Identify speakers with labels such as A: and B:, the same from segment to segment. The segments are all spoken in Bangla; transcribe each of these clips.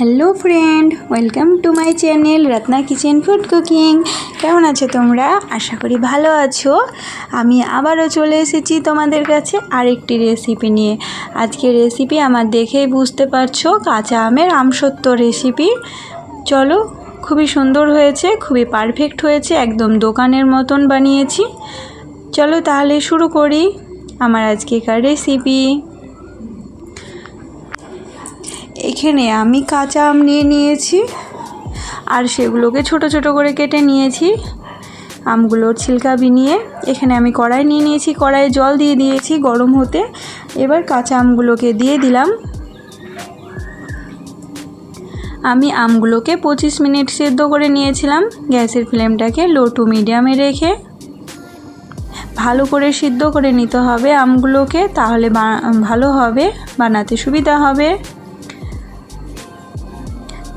A: Hello friend, welcome to my channel Ratna kitchen food cooking. কেমন আছো তোমরা? আশা করি ভালো আছো। আমি আবারও চলে এসেছি তোমাদের কাছে আরেকটি রেসিপি নিয়ে। আজকে রেসিপি আমার দেখেই বুঝতে পারছ, কাঁচা আমের আমসত্ব রেসিপি চলো, খুবই সুন্দর হয়েছে, খুবই পারফেক্ট হয়েছে, একদম দোকানের মতন বানিয়েছি। চলো তাহলে শুরু করি আমার আজকেকার রেসিপি এখানে আমি কাঁচা আম নিয়ে নিয়েছি আর সেগুলোকে ছোট ছোট করে কেটে নিয়েছি। আমগুলোর ছিলকা বিনিয়ে এখানে আমি কড়াই নিয়ে নিয়েছি, কড়াইয়ে জল দিয়ে দিয়েছি গরম হতে। এবার কাঁচা আমগুলোকে দিয়ে দিলাম। আমি আমগুলোকে পঁচিশ মিনিট সেদ্ধ করে নিয়েছিলাম গ্যাসের ফ্লেমটাকে লো টু মিডিয়ামে রেখে। ভালো করে সিদ্ধ করে নিতে হবে আমগুলোকে, তাহলে ভালো হবে, বানাতে সুবিধা হবে।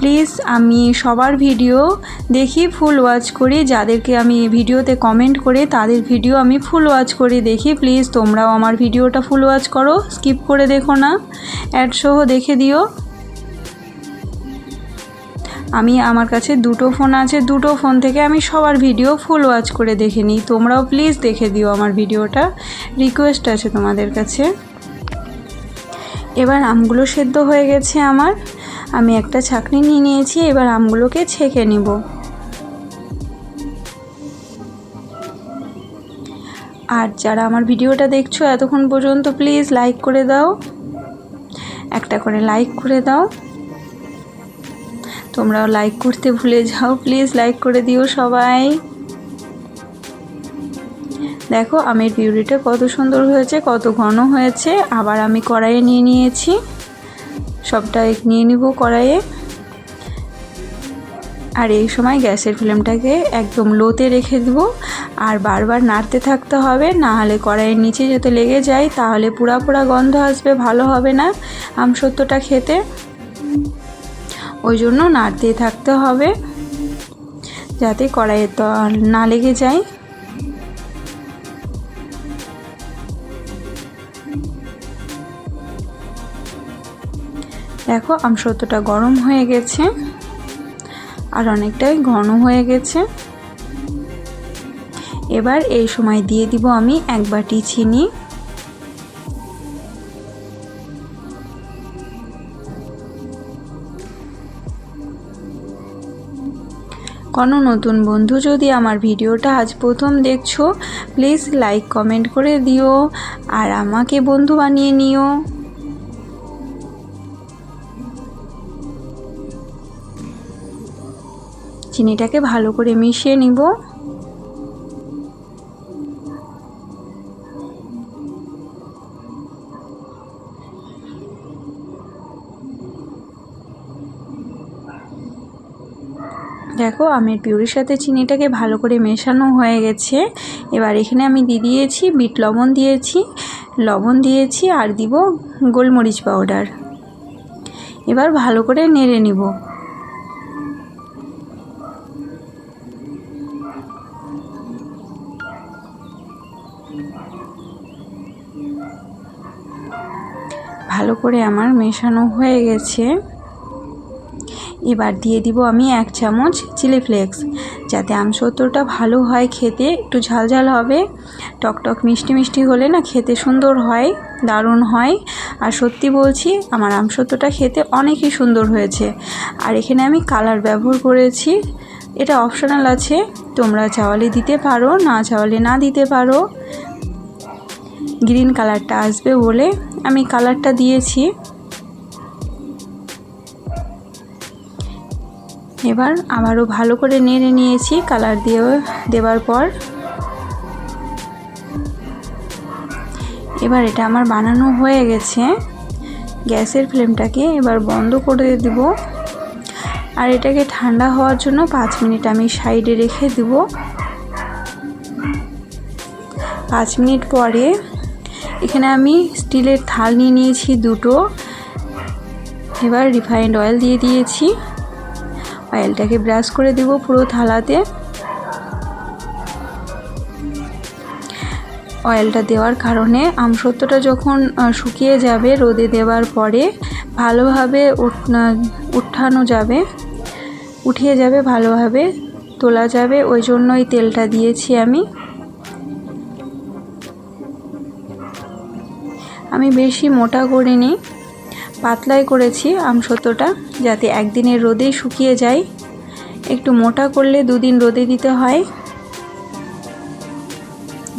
A: প্লিজ আমি সবার ভিডিও দেখি ফুল ওয়াচ করি। যাদেরকে আমি ভিডিওতে কমেন্ট করে, তাদের ভিডিও আমি ফুল ওয়াচ করে দেখি। প্লিজ তোমরাও আমার ভিডিওটা ফুল ওয়াচ করো স্কিপ করে দেখো না। অ্যাড সহ দেখে দিও। আমি, আমার কাছে দুটো ফোন আছে, দুটো ফোন থেকে আমি সবার ভিডিও ফুল ওয়াচ করে দেখে নিই। তোমরাও প্লিজ দেখে দিও আমার ভিডিওটা। রিকোয়েস্ট আছে তোমাদের কাছে। এবার আমগুলো সেদ্ধ হয়ে গেছে আমার। আমি একটা ছাকনি নিয়ে নিয়েছি, এবার আমগুলোকে ছেঁকে নিব। আর যারা আমার ভিডিওটা দেখছ এতক্ষণ পর্যন্ত, প্লিজ লাইক করে দাও। একটা করে লাইক করে দাও। তোমরাও লাইক করতে ভুলে যাও, প্লিজ লাইক করে দিও সবাই। দেখো, আমের পিউরিটা কত সুন্দর হয়েছে, কত ঘন হয়েছে, আবার আমি কড়াইয়ে নিয়ে নিয়েছি। সবটা নিয়ে নিব কড়াইয়ে। আর এই সময় গ্যাসের ফ্লেমটাকে একদম লোতে রেখে দেব। আর বারবার নাড়তে থাকতে হবে, না হলে কড়াইয়ের নিচে যাতে লেগে যায়, তাহলে পুরা পুরা গন্ধ আসবে, ভালো হবে না আমসত্ত্বটা খেতে। ওই জন্য নাড়তে থাকতে হবে, যাতে কড়াইয়ে না লেগে যায়। দেখো আমসত্ত্বটা গরম হয়ে গেছে আর অনেকটাই ঘন হয়ে গেছে। এবার এই সময় দিয়ে দিব আমি এক বাটি চিনি। কোনো নতুন বন্ধু যদি আমার ভিডিওটা আজ প্রথম দেখছ প্লিজ লাইক কমেন্ট করে দিও। আর আমাকে বন্ধু বানিয়ে নিও। চিনিটাকে ভালো করে মিশিয়ে নিব। দেখো আমের পিউরির সাথে চিনিটাকে ভালো করে মেশানো হয়ে গেছে। এবার এখানে আমি দিয়ে দিয়েছি বিট লবণ দিয়েছি। লবণ দিয়েছি আর দিব গোলমরিচ পাউডার। এবার ভালো করে নেড়ে নিব। ভালো করে আমার মেশানো হয়ে গেছে। এবার দিয়ে দিব আমি এক চামচ চিলি ফ্লেক্স। যাতে আমসত্তরটা ভালো হয় খেতে, একটু ঝালঝাল হবে। টকটক মিষ্টি মিষ্টি হলে না খেতে সুন্দর হয়, দারুণ হয়। আর সত্যি বলছি, আমার আমসত্তরটা খেতে অনেকই সুন্দর হয়েছে। আর এখানে আমি কালার ব্যবহার করেছি। এটা অপশনাল আছে, তোমরা চাওয়ালে দিতে পারো, না চাওয়ালে না দিতে পারো। গ্রিন কালারটা আসবে বলে আমি কালারটা দিয়েছি। এবার আবারও ভালো করে নেড়ে নিয়েছি, কালার দিয়ে দেওয়ার পর। এবার এটা আমার বানানো হয়ে গেছে। গ্যাসের ফ্লেমটাকে এবার বন্ধ করে দেব। আর এটাকে ঠান্ডা হওয়ার জন্য পাঁচ মিনিট আমি সাইডে রেখে দেব। পাঁচ মিনিট পরে এখানে আমি স্টিলের থাল নিয়ে নিয়েছি দুটো। এবার রিফাইন্ড অয়েল দিয়ে দিয়েছি। অয়েলটাকে ব্রাশ করে দেব পুরো থালাতে। অয়েলটা দেওয়ার কারণে আমসত্ত্বটা যখন শুকিয়ে যাবে রোদে দেওয়ার পরে, ভালোভাবে উঠ- উঠানো যাবে। উঠিয়ে যাবে ভালোভাবে, তোলা যাবে। ওই জন্যই তেলটা দিয়েছি আমি। আমি বেশি মোটা করিনি, পাতলাই করেছি আমসত্ত্বটা যাতে একদিনের রোদেই শুকিয়ে যায়। একটু মোটা করলে দুদিন রোদে দিতে হয়।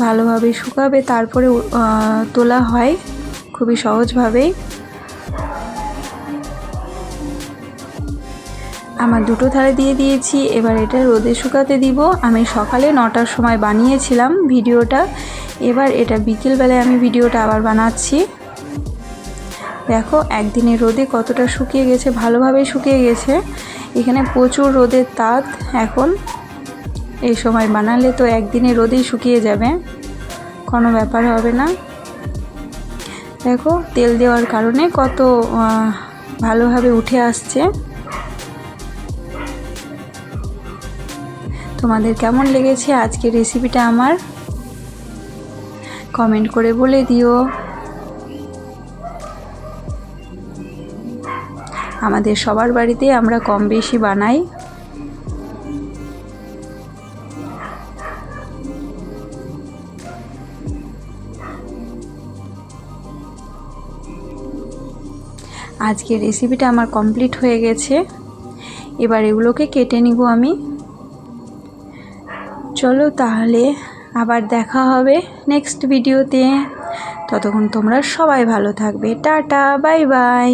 A: ভালোভাবে শুকাবে, তারপরে তোলা হয় খুবই সহজভাবেই আমার দুটো থালে দিয়ে দিয়েছি, এবার এটা রোদে শুকাতে দিব। আমি সকালে নটার সময় বানিয়েছিলাম ভিডিওটা। এবার এটা বিকেলবেলায় আমি ভিডিওটা আবার বানাচ্ছি। দেখো, একদিনে রোদে কতটা শুকিয়ে গেছে, ভালোভাবে শুকিয়ে গেছে। এখানে প্রচুর রোদের তাপ এখন। এই সময় বানালে তো একদিনে রোদেই শুকিয়ে যাবে। কোনো ব্যাপার হবে না। দেখো, তেল দেওয়ার কারণে কত ভালোভাবে উঠে আসছে। তোমাদের কেমন লেগেছে আজকের রেসিপিটা আমার? কমেন্ট করে বলে দিও। আমাদের সবার বাড়িতে আমরা কম বেশি বানাই। আজকের রেসিপিটা আমার কমপ্লিট হয়ে গেছে। এবার এগুলোকে কেটে নিব আমি। চলো তাহলে আবার দেখা হবে নেক্সট ভিডিওতে ততক্ষণ তোমরা সবাই ভালো থাকবে। Tata bye bye